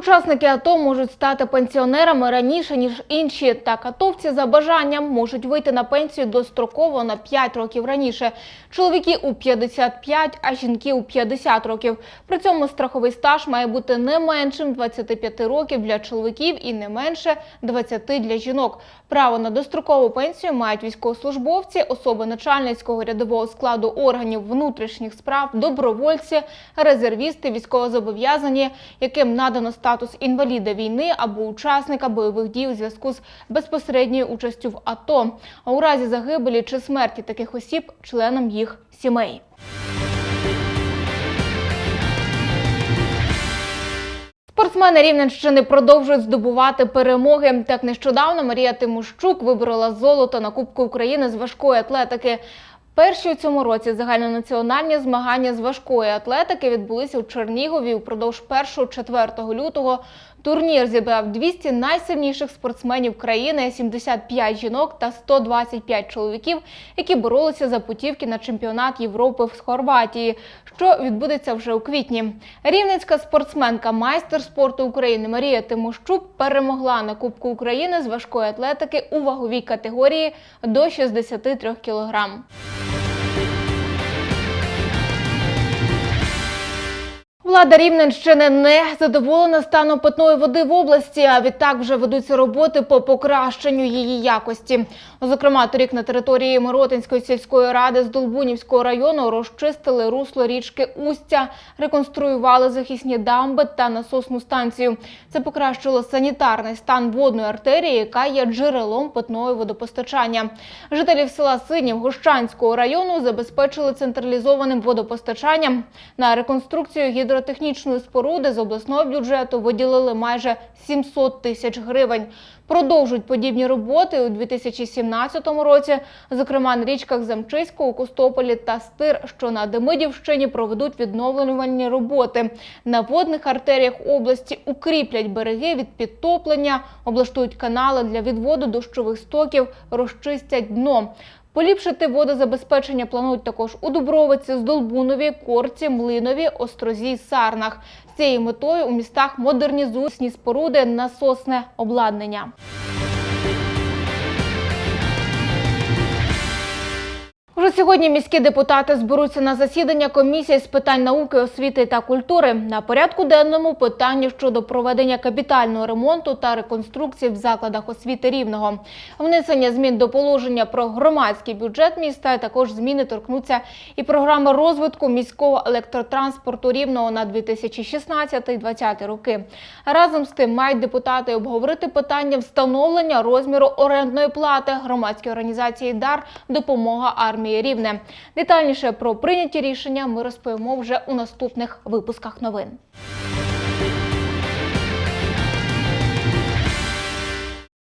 Учасники АТО можуть стати пенсіонерами раніше ніж інші. Так атовці за бажанням можуть вийти на пенсію достроково на 5 років раніше. Чоловіки у 55, а жінки у 50 років. При цьому страховий стаж має бути не меншим 25 років для чоловіків і не менше 20 для жінок. Право на дострокову пенсію мають військовослужбовці, особи начальницького рядового складу органів внутрішніх справ, добровольці, резервісти, військовозобов'язані, яким надано статус інваліда війни або учасника бойових дій у зв'язку з безпосередньою участю в АТО, а у разі загибелі чи смерті таких осіб членам їх сімей. Спортсмени Рівненщини продовжують здобувати перемоги. Так нещодавно Марія Тимощук виборола золото на Кубку України з важкої атлетики. Перші у цьому році загальнонаціональні змагання з важкої атлетики відбулися у Чернігові упродовж 1-4 лютого. Турнір зібрав 200 найсильніших спортсменів країни, 75 жінок та 125 чоловіків, які боролися за путівки на чемпіонат Європи в Хорватії, що відбудеться вже у квітні. Рівненська спортсменка, майстер спорту України Марія Тимощук перемогла на Кубку України з важкої атлетики у ваговій категорії до 63 кілограм. Влада Рівненщини не задоволена станом питної води в області, а відтак вже ведуться роботи по покращенню її якості. Зокрема, торік на території Миротинської сільської ради з Долбунівського району розчистили русло річки Устя, реконструювали захисні дамби та насосну станцію. Це покращило санітарний стан водної артерії, яка є джерелом питної водопостачання. Жителів села Синів Гощанського району забезпечили централізованим водопостачанням. На реконструкцію гідротехнічної споруди з обласного бюджету виділили майже 700 тисяч гривень. Продовжують подібні роботи у 2017 році. Зокрема, на річках Замчиського, Костополі та Стир, що на Демидівщині проведуть відновлювальні роботи. На водних артеріях області укріплять береги від підтоплення, облаштують канали для відводу дощових стоків, розчистять дно. Поліпшити водозабезпечення планують також у Дубровиці, Здолбунові, Корці, Млинові, Острозі, Сарнах. З цією метою у містах модернізують сні споруди, насосне обладнання. Сьогодні міські депутати зберуться на засідання комісії з питань науки, освіти та культури. На порядку денному питання щодо проведення капітального ремонту та реконструкції в закладах освіти рівного. Внесення змін до положення про громадський бюджет міста, також зміни торкнуться і програми розвитку міського електротранспорту рівного на 2016-2020 роки. Разом з тим мають депутати обговорити питання встановлення розміру орендної плати громадської організації ДАР Допомога армії Рівне. Детальніше про прийняті рішення ми розповімо вже у наступних випусках новин.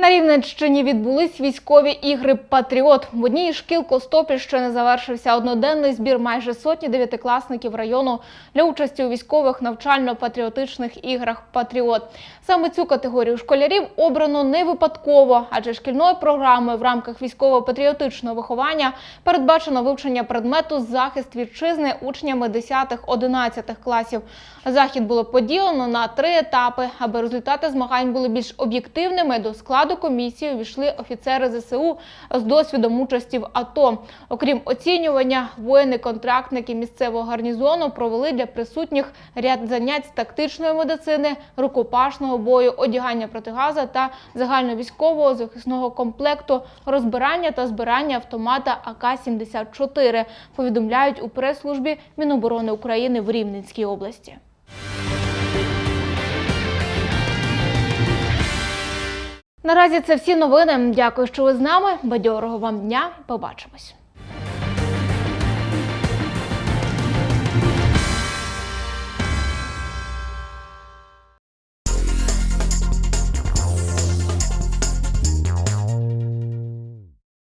На Рівненщині відбулись військові ігри Патріот. В одній із шкіл Костопільщини завершився одноденний збір майже сотні дев'ятикласників району для участі у військових навчально-патріотичних іграх Патріот. Саме цю категорію школярів обрано не випадково, адже шкільною програмою в рамках військово-патріотичного виховання передбачено вивчення предмету захист вітчизни учнями 10-11 класів. Захід було поділено на три етапи, аби результати змагань були більш об'єктивними. До складу комісії увійшли офіцери ЗСУ з досвідом участі в АТО. Окрім оцінювання, воїни-контрактники місцевого гарнізону провели для присутніх ряд занять з тактичної медицини, рукопашного бою, одягання протигаза та загальновійськового захисного комплекту, розбирання та збирання автомата АК-74, повідомляють у прес-службі Міноборони України в Рівненській області. Наразі це всі новини. Дякую, що ви з нами. Бадьорого вам дня. Побачимось.